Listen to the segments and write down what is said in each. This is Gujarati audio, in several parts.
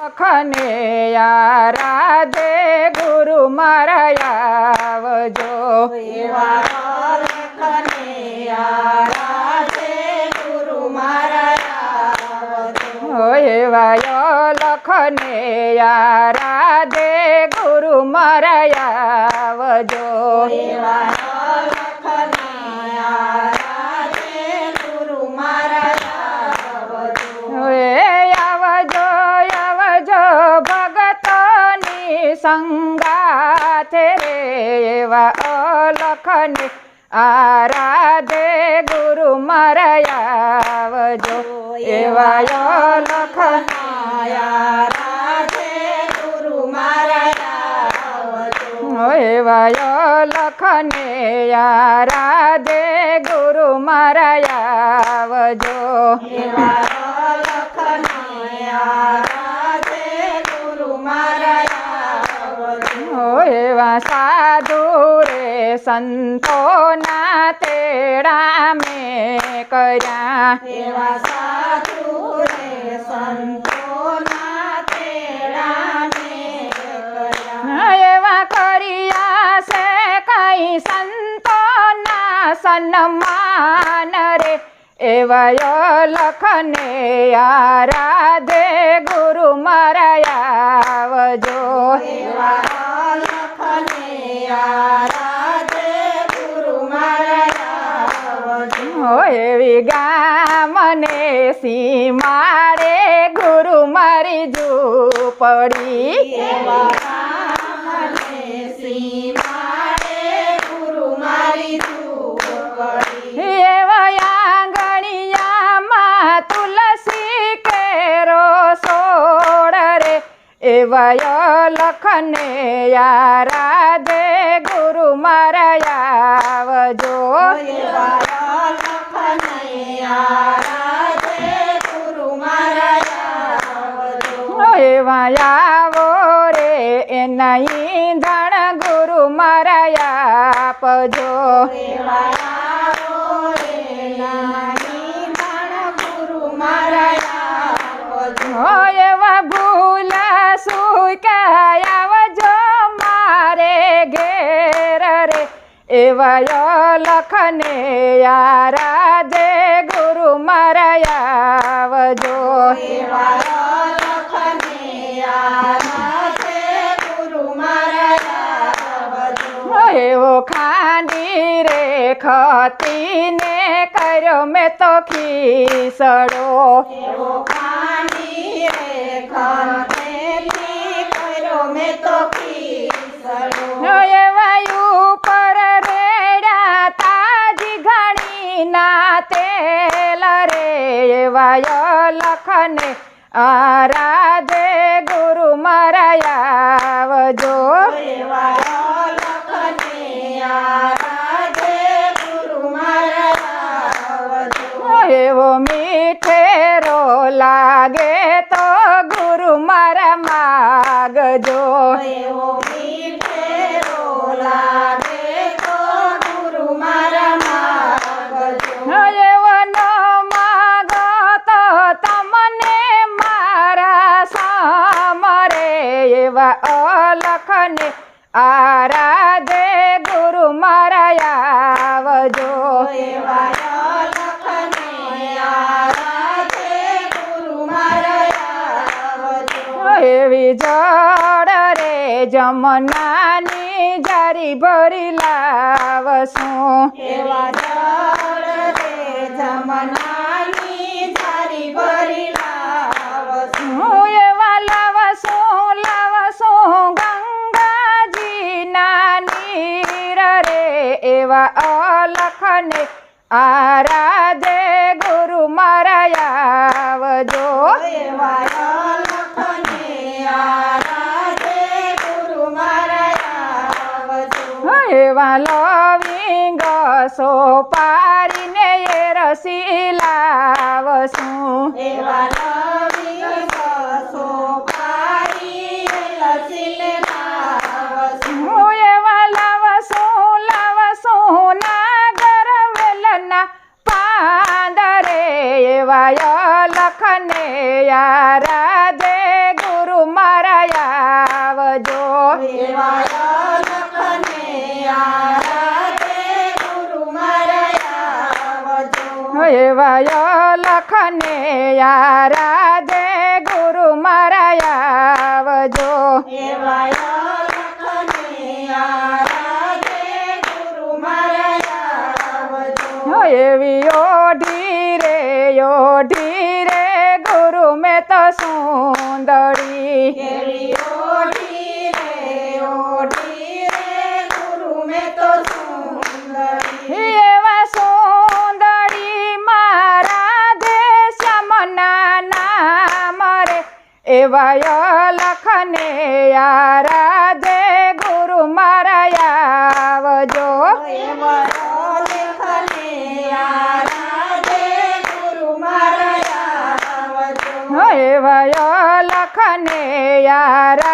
લખને રાધે ગુરુ મારા આવજો. એવા લખને રાધે ગુરુ મારા સંગાથે રે એવા અલખને આરાધે ગુરુ મરયાવજો. એવા એવા લખને આરાધે ગુરુ મરયાવજો. એવા લખને આરાધે એવા સાધુ રે સંતોના તેડા મેં કર્યા. એવા સાધુ રે સંતોના તેડાને કર્યા. એવા કર્યા છે કઈ સંતોના સન્માન રે. એવા લખને આરાધે ગુરુ મરાયા આવજો. એવા ગામને સીમાડે, ગુરુ મારી ગુરુ મારી ઝૂંપડી એવા તુલસી કેરો સોડ રે. એવા લખને આરાધે ગુરુ મારા એના ઈંધણ ગુરુ મારા આપજો. એવા ભૂલા ગુરુ મારા ઘેર રે. એવા લખને આરાધે ગુરુ મારા આવજો એવા ખતીને કર્યો મેં તો ખીસડો. એવાયું પર રેડા તાજી ઘણી ના તેલ રે એવાય લખને આરાધે ગુરુ મારા આવજો. એવો મીઠેરો લાગે તો ગુરુ મારા માગજો. એવો મીઠેરો લાગે તો ગુરુ મારા માગજો. એવો ન માગો તો તમને મારા સામરે એવા અલખને આરાધે ગુરુ મારા એવી જડ રે જમનાની જારી ભરી લાવશું. એવા જળ રે જમનાની જારી ભરી લાવશું. એવા લાવશું લાવશું ગંગાજીના નીર રે એવા અલખને આરાધે એવા લવિંગ સોપારીને એ રસી લાવશું. એવા એવાય લખને યારા દે ગુરુ મારા આવજો. એવી ઓઢી રે ઓઢી કેવાય લખને યારા જે ગુરુ મારા આવજો. એવાય લખને યારા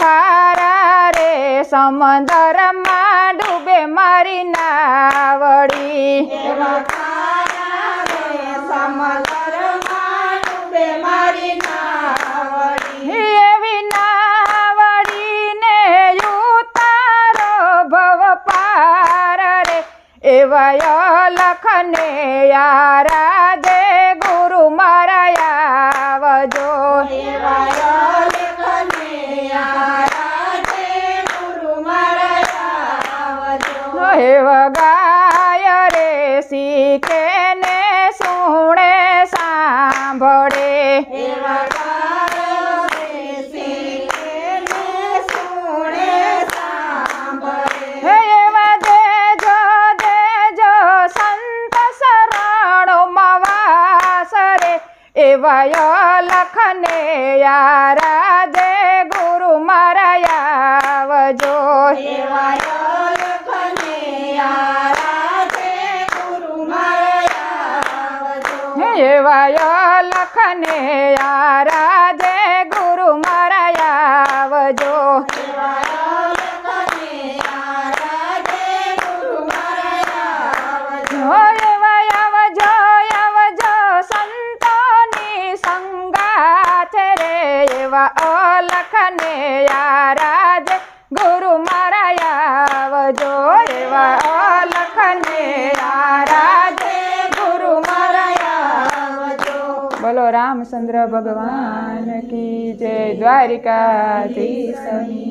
ખારા રે સમંદરમાં ડૂબે મારી નાવડી. એવી નાવડીને ઉતારો ભવ પાર રે એવા લખને યારા દેવયો લખને યારા જે ગુરુ મારા આવજો. એવાયો લખને ચંદ્ર ભગવાન કી જય દ્વારિકાધીશની